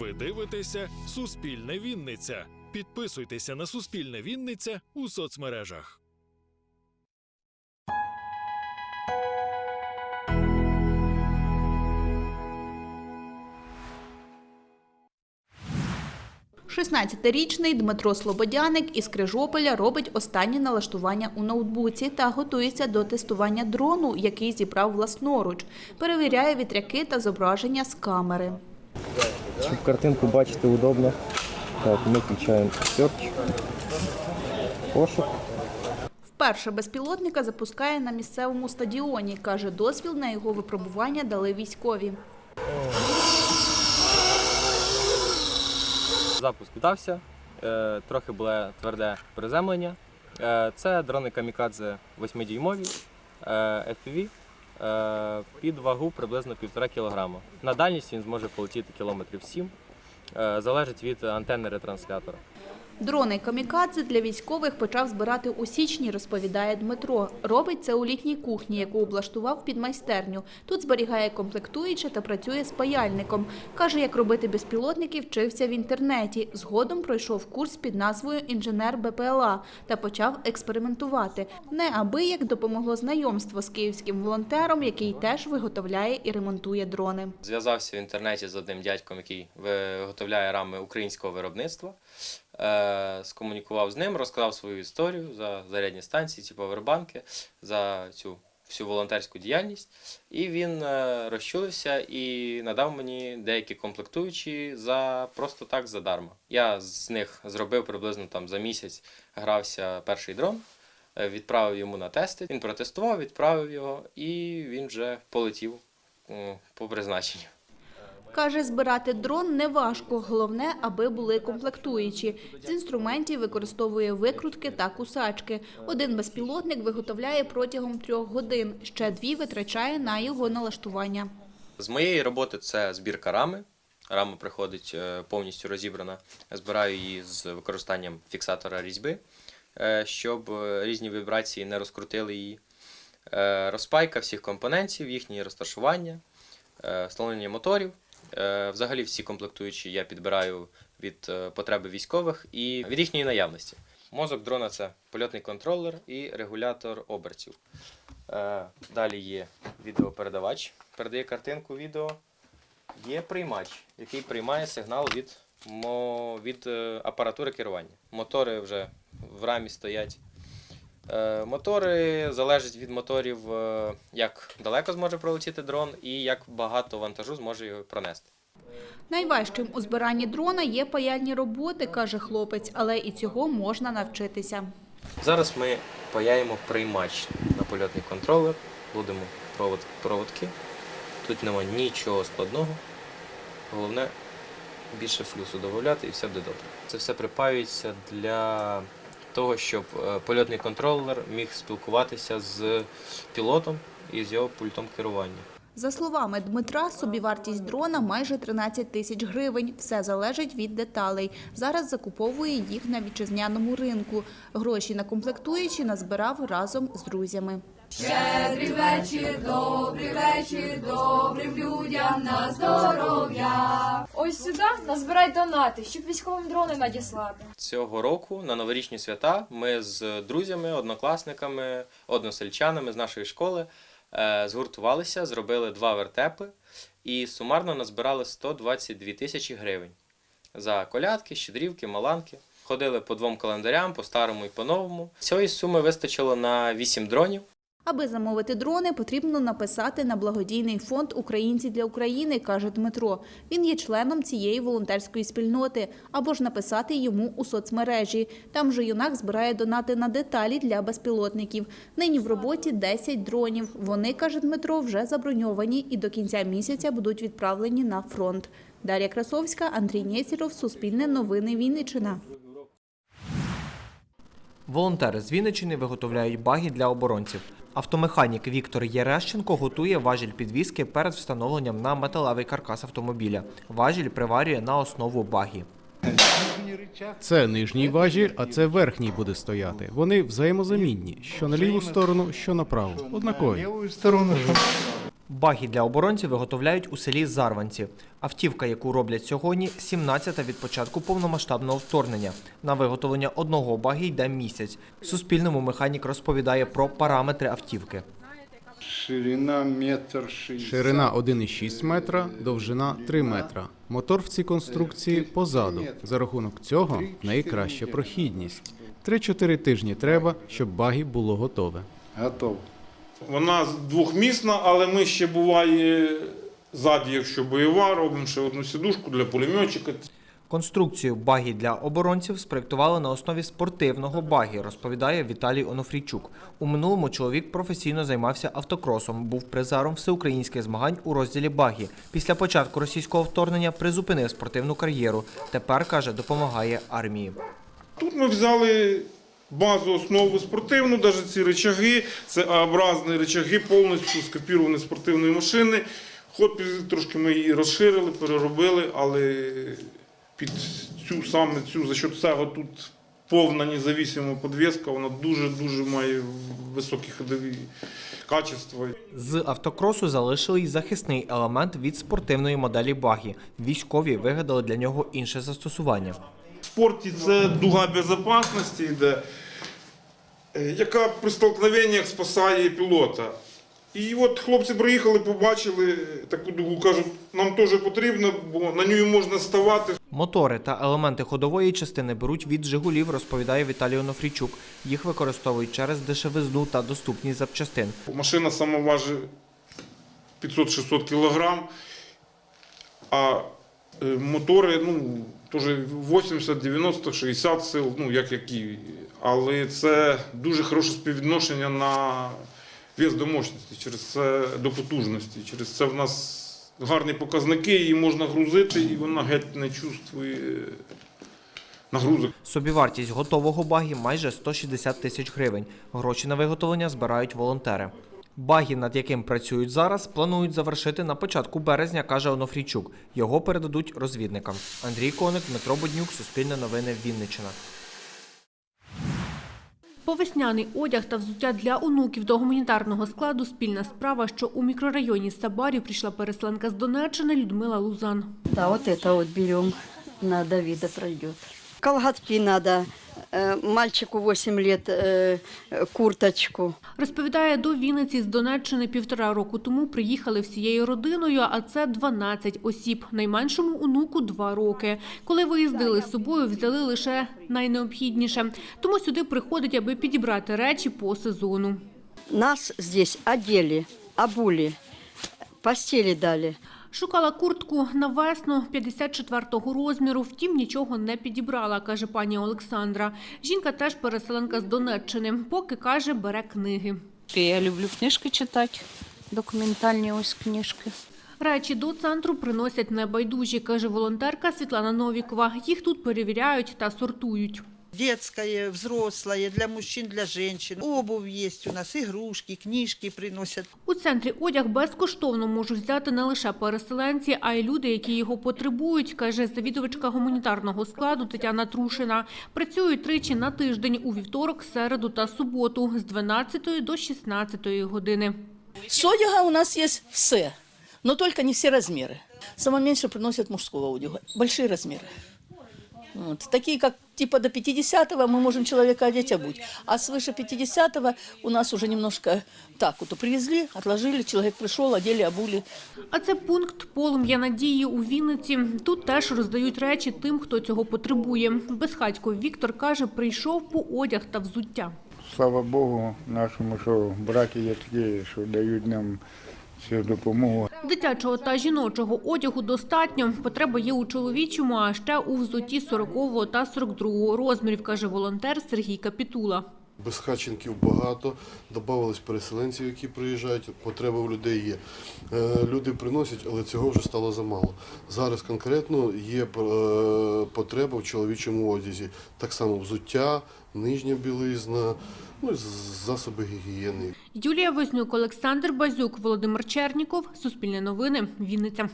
Ви дивитеся Суспільне Вінниця. Підписуйтеся на Суспільне Вінниця у соцмережах. – 16-річний Дмитро Слободяник із Крижополя робить останнє налаштування у ноутбуці та готується до тестування дрону, який зібрав власноруч. Перевіряє вітряки та зображення з камери. Щоб картинку бачити удобно. Так, ми включаємо Search. Пошук. Вперше безпілотника запускає на місцевому стадіоні. Каже, дозвіл на його випробування дали військові. Запуск вдався, е, трохи було тверде приземлення. Е, Це дрони камікадзе 8-дюймові е, FPV під вагу приблизно 1,5 кг. На дальність він зможе полетіти кілометрів 7. Е, Залежить від антенни ретранслятора. Дрони камікадзе для військових почав збирати у січні, розповідає Дмитро. Робить це у літній кухні, яку облаштував під майстерню. Тут зберігає комплектуюче та працює з паяльником. Каже, як робити безпілотники, вчився в інтернеті. Згодом пройшов курс під назвою інженер БПЛА та почав експериментувати. Неабияк допомогло знайомство з київським волонтером, який теж виготовляє і ремонтує дрони. Зв'язався в інтернеті з одним дядьком, який виготовляє рами українського виробництва. Е, Скомунікував з ним, розказав свою історію за зарядні станції, ці повербанки, за цю всю волонтерську діяльність. І він е, розчулився і надав мені деякі комплектуючі за просто так задарма. Я з них зробив приблизно там за місяць грався перший дрон. е, Відправив йому на тести. Він протестував, відправив його, і він вже полетів по призначенню. Каже, збирати дрон не важко, головне, аби були комплектуючі. З інструментів використовує викрутки та кусачки. Один безпілотник виготовляє протягом трьох годин, ще дві витрачає на його налаштування. З моєї роботи це збірка рами. Рама приходить е, повністю розібрана. Збираю її з використанням фіксатора різьби, е, щоб е, різні вібрації не розкрутили її. Розпайка всіх компонентів, їхнє розташування, встановлення моторів. Е, Взагалі всі комплектуючі я підбираю від е, потреби військових і від їхньої наявності. Мозок дрона це польотний контролер і регулятор обертів. Е, Далі є відеопередавач, передає картинку відео. Є приймач, який приймає сигнал від, від апаратури керування. Мотори вже в рамі стоять. Е, Мотори залежать від моторів, е, як далеко зможе пролетіти дрон і як багато вантажу зможе його пронести. Найважчим у збиранні дрона є паяльні роботи, каже хлопець, але і цього можна навчитися. Зараз ми паяємо приймач на польотний контролер, будемо провод, проводки. Тут нема нічого складного. Головне більше флюсу додати і все буде добре. Це все припаюється для того, щоб е, польотний контролер міг спілкуватися з пілотом і з його пультом керування. За словами Дмитра, собівартість дрона майже 13 тисяч гривень. Все залежить від деталей. Зараз закуповує їх на вітчизняному ринку. Гроші на комплектуючі назбирав разом з друзями. Щедрий вечір, добрий вечір, добрим людям на здоров'я. Ось сюди назбирай донати, щоб військовим дрони надіслати. Цього року на новорічні свята ми з друзями, однокласниками, односельчанами з нашої школи е, згуртувалися, зробили два вертепи і сумарно назбирали 122 тисячі гривень за колядки, щедрівки, маланки. Ходили по двом календарям, по старому і по новому. Цієї суми вистачило на 8 дронів. Аби замовити дрони, потрібно написати на благодійний фонд Українці для України, каже Дмитро. Він є членом цієї волонтерської спільноти, або ж написати йому у соцмережі. Там же юнак збирає донати на деталі для безпілотників. Нині в роботі 10 дронів. Вони, каже Дмитро, вже заброньовані і до кінця місяця будуть відправлені на фронт. Дар'я Красовська, Андрій Нєсіров, Суспільне новини Вінниччина. Волонтери з Вінниччини виготовляють баги для оборонців. Автомеханік Віктор Єрещенко готує важіль підвіски перед встановленням на металевий каркас автомобіля. Важіль приварює на основу багі. Це нижній важіль, а це верхній буде стояти. Вони взаємозамінні, що на ліву сторону, що на праву. Однакові. Баги для оборонців виготовляють у селі Зарванці. Автівка, яку роблять сьогодні, 17-та від початку повномасштабного вторгнення. На виготовлення одного баги йде місяць. Суспільному механік розповідає про параметри автівки. Ширина метр. Ширина 1,6 метра, довжина 3 метра. Мотор в цій конструкції позаду. За рахунок цього в неї краща прохідність. 3-4 тижні треба, щоб багі було готове. Готов. Вона двохмісна, але ми ще буває ззаді, якщо бойова, робимо ще одну сідушку для пулеметчика. Конструкцію багі для оборонців спроєктували на основі спортивного багі, розповідає Віталій Онофрійчук. У минулому чоловік професійно займався автокросом, був призером всеукраїнських змагань у розділі багі. Після початку російського вторгнення призупинив спортивну кар'єру. Тепер каже, допомагає армії. Тут ми взяли базу основу спортивну, навіть ці речаги, це А-образні речаги, повністю скопіровані спортивної машини. Ход трошки ми її розширили, переробили, але під цю саме цю за счет цього тут повна независима підвіска, вона дуже-дуже має високі ходові качества. З автокросу залишили й захисний елемент від спортивної моделі багі. Військові вигадали для нього інше застосування. Спорті це дуга безпечності йде, е, яка при столкновеннях спасає пілота. І от хлопці приїхали, побачили таку дугу, кажуть, нам теж потрібно, бо на ній можна ставати. Мотори та елементи ходової частини беруть від Жигулів, розповідає Віталій Онофрійчук. Їх використовують через дешевизну та доступність запчастин. Машина сама важить 500-600 кг, а е, мотори ну, теж 80, 90, 60 сил, ну як які. Але це дуже хороше співвідношення на вес до мощності, через це до потужності. Через це в нас гарні показники, її можна грузити, і вона геть не чувствує нагрузок. Собівартість готового багі майже 160 тисяч гривень. Гроші на виготовлення збирають волонтери. Багі, над яким працюють зараз, планують завершити на початку березня, каже Онофрійчук. Його передадуть розвідникам. Андрій Коник, Дмитро Боднюк, Суспільне новини, Вінниччина. Повесняний одяг та взуття для онуків до гуманітарного складу спільна справа, що у мікрорайоні Сабарів прийшла переселенка з Донеччини Людмила Лузан. Да, вот это вот берем. На Давида пройдет. Колготки надо. Э, Мальчику 8 лет э, э, курточку. Розповідає, до Вінниці з Донеччини півтора року тому приїхали всією родиною, а це 12 осіб. Найменшому онуку два роки. Коли виїздили з собою, взяли лише найнеобхідніше. Тому сюди приходять, аби підібрати речі по сезону. Нас здесь одели, обули, постели дали. Шукала куртку на весну 54-го розміру, втім нічого не підібрала, каже пані Олександра. Жінка теж переселенка з Донеччини, поки каже, бере книги. Я люблю книжки читати, документальні ось книжки. Речі до центру приносять небайдужі, каже волонтерка Світлана Новікова. Їх тут перевіряють та сортують. Детское, взрослое, для мужчин, для женщин. Обувь есть у нас, игрушки, книжки приносят. У центрі одяг безкоштовно можуть взяти не лише переселенці, а й люди, які його потребують, каже завідувачка гуманітарного складу Тетяна Трушина. Працюють тричі на тиждень у вівторок, середу та суботу з 12 до 16 години. З одяга у нас є все, але тільки не всі розміри. Саме менше приносять мужського одягу, великі розміри. Вот. Такие, как типа до 50-го мы можем человека одеть, обуть. А свыше 50-го у нас уже немножко так вот привезли, отложили, человек пришел, одели, обули. А це пункт полум'я надії у Вінниці. Тут теж роздають речі тим, хто цього потребує. Безхатько Віктор каже, прийшов по одяг та взуття. Слава Богу, нашому, що браки є такі, що дають нам цю допомогу. Дитячого та жіночого одягу достатньо. Потреба є у чоловічому, а ще у взутті 40 та 42 розмірів, каже волонтер Сергій Капітула. Безхатченків багато, додавались переселенців, які приїжджають, потреба в людей є. Е, Люди приносять, але цього вже стало замало. Зараз конкретно є е, потреба в чоловічому одязі. Так само взуття, нижня білизна, ну засоби гігієни. Юлія Вознюк, Олександр Базюк, Володимир Черніков. Суспільне новини. Вінниця.